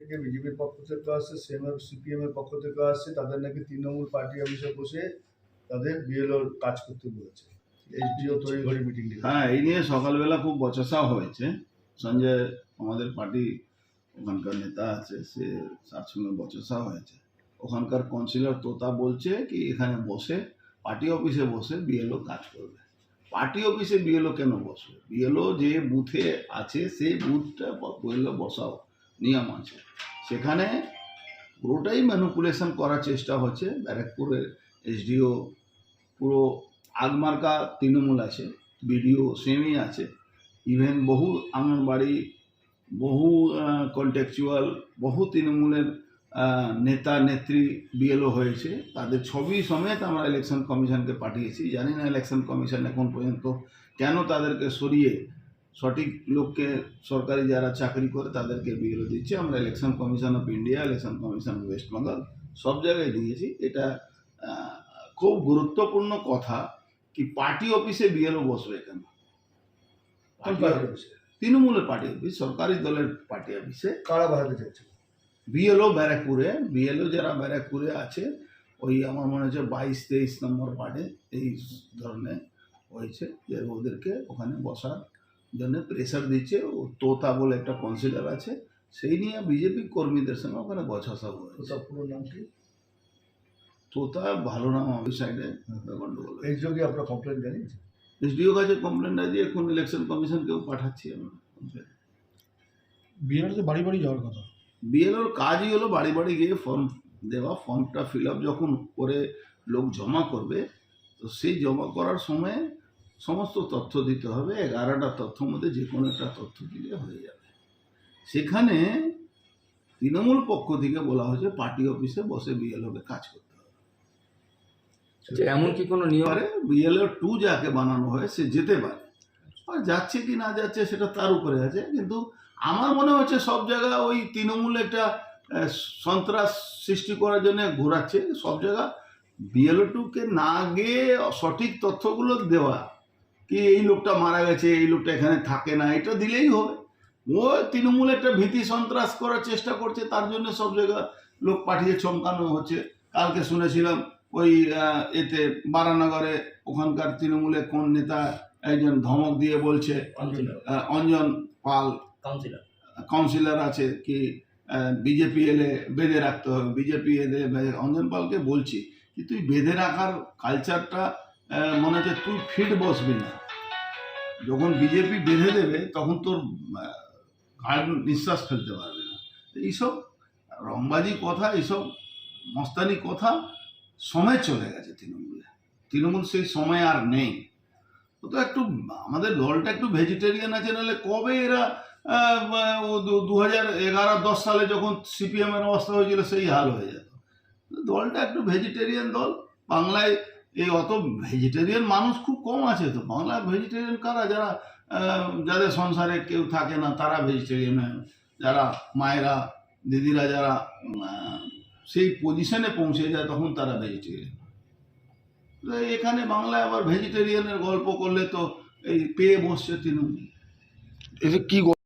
থেকে বিজেপির পক্ষ থেকে আসছে সিএমএফ সিপিএম এর পক্ষ থেকে আসছে, তাদের নাকি তৃণমূল পার্টি অফিসে বসে তাদের বিএলওর কাজ করতে বলেছে। এইচডিও তড়িঘড়ি মিটিং হ্যাঁ এই নিয়ে সকালবেলা খুব বচসা হয়েছে। সঞ্জয় আমাদের পার্টি ওখানকার নেতা আছে, সে তার সঙ্গে বচসা হয়েছে। ওখানকার কাউন্সিলর তোতা বলছে কি, এখানে বসে, পার্টি অফিসে বসে বিএলও কাজ করবে। পার্টি অফিসে বিএলও কেন বসবে? বিএলও যে বুথে আছে, সেই বুথটা বিএলও বসাও। নিয়ম আছে। সেখানে পুরোটাই ম্যানুপুলেশন করার চেষ্টা হচ্ছে। ব্যারাকপুরের এসডিও পুরো আগমার্কা তৃণমূল আছে, বিডিও সেমই আছে। ইভেন বহু আঙ্গনবাড়ি, বহু কন্টেকচুয়াল বহু তৃণমূলের নেতা, নেত্রী বিএলও হয়েছে। তাদের ছবি সমেত আমরা ইলেকশন কমিশনকে পাঠিয়েছি। জানি না ইলেকশন কমিশন এখন পর্যন্ত কেন তাদেরকে সরিয়ে সঠিক লোককে সরকারি যারা চাকরি করে তাদেরকে বিএলও দিচ্ছে। আমরা election commission of India election commission of West Bengal সব জায়গায় দিয়েছি। এটা খুব গুরুত্বপূর্ণ কথা কি পার্টি অফিসে বিএলও বসবে কেন? পার্টি পার্টি তৃণমূলের পার্টি অফিস সরকারি দলের পার্টি অফিসে কারা বাড়াতে চাইছে? বিএলও ব্যারাকপুরে বিএলও যারা ব্যারাকপুরে আছে ওই আমার মনে হচ্ছে বাইশ তেইশ নম্বর ওয়ার্ডে এই ধরনের হয়েছে যে ওদেরকে ওখানে বসার জন্য প্রেশার দিচ্ছে ও তোতা বলে একটা কাউন্সিলর আছে সেই নিয়ে বিজেপি কর্মীদের সঙ্গে ওখানে বছাসা হয়েছে। ওসব পুরো নাম কি? তোতা ভালো নাম ওই সাইডে গন্ডগোল এইচডিও কি আপনার কমপ্লেন জানিয়েছে? এসডিও কাছে কমপ্লেনটা দিয়ে এখন ইলেকশন কমিশন কমিশনকেও পাঠাচ্ছি আমরা। বিএলও তো বাড়ি বাড়ি যাওয়ার কথা? বিএলওর কাজই হলো বাড়ি বাড়ি গিয়ে ফর্ম দেওয়া ফর্মটা ফিল আপ যখন করে লোক জমা করবে তো সেই জমা করার সময় সমস্ত তথ্য দিতে হবে এগারোটা তথ্যর মধ্যে যে কোনো একটা তথ্য দিলে হয়ে যাবে। সেখানে তৃণমূল পক্ষ থেকে বলা হয়েছে পার্টি অফিসে বসে বিএলওকে কাজ করতে হবে। আচ্ছা এমন কি কোনো নিয়ম? পারে বিএলও টু যাকে বানানো হয় সে যেতে পারে। আর যাচ্ছে কি না যাচ্ছে সেটা তার উপরে আছে কিন্তু আমার মনে হচ্ছে সব জায়গা ওই তৃণমূল একটা সন্ত্রাস সৃষ্টি করার জন্য ঘোরাচ্ছে। সব জায়গা বিএলও টুকে না গিয়ে সঠিক তথ্যগুলো দেওয়া কি এই লোকটা মারা গেছে এই লোকটা এখানে থাকে না এটা দিলেই হবে। ও তৃণমূল একটা ভীতি সন্ত্রাস করার চেষ্টা করছে তার জন্য সব জায়গা লোক পাঠিয়ে চমকানো হচ্ছে। কালকে শুনেছিলাম ওই এতে বারানগরে ওখানকার তৃণমূলের কোন নেতা একজন ধমক দিয়ে বলছে অঞ্জন পাল। কাউন্সিলর। কাউন্সিলর আছে কি বিজেপি এলে বেঁধে রাখতে হবে বিজেপি এলে অঞ্জন পালকে বলছি কি তুই বেঁধে রাখার কালচারটা মনে হচ্ছে তুই ফিট বসবি না। যখন বিজেপি বেঁধে দেবে, তখন তোর ঘাড় নিঃশ্বাস ফেলতে পারবে না। এইসব রংবাজি কথা, এইসব মস্তানি কথা সময় চলে গেছে তৃণমূলে। তৃণমূল সেই সময় আর নেই। ও তো একটু, আমাদের দলটা একটু ভেজিটেরিয়ান আছে, নাহলে কবে এরা দু হাজার এগারো, দশ সালে যখন সিপিএমের অবস্থা হয়েছিল, সেই হাল হয়ে যেত। দলটা একটু ভেজিটেরিয়ান দল, বাংলায় এই অত ভেজিটেরিয়ান মানুষ খুব কম আছে তো। বাংলা ভেজিটেরিয়ান কারা? যারা যাদের সংসারে কেউ থাকে না, তারা ভেজিটেরিয়ান যারা মায়েরা, দিদিরা যারা সেই পজিশনে পৌঁছে যায়, তখন তারা ভেজিটেরিয়ান এখানে বাংলায় আবার ভেজিটেরিয়ানের গল্প করলে তো এই পেয়ে বসছে তৃণমূল। এতে কি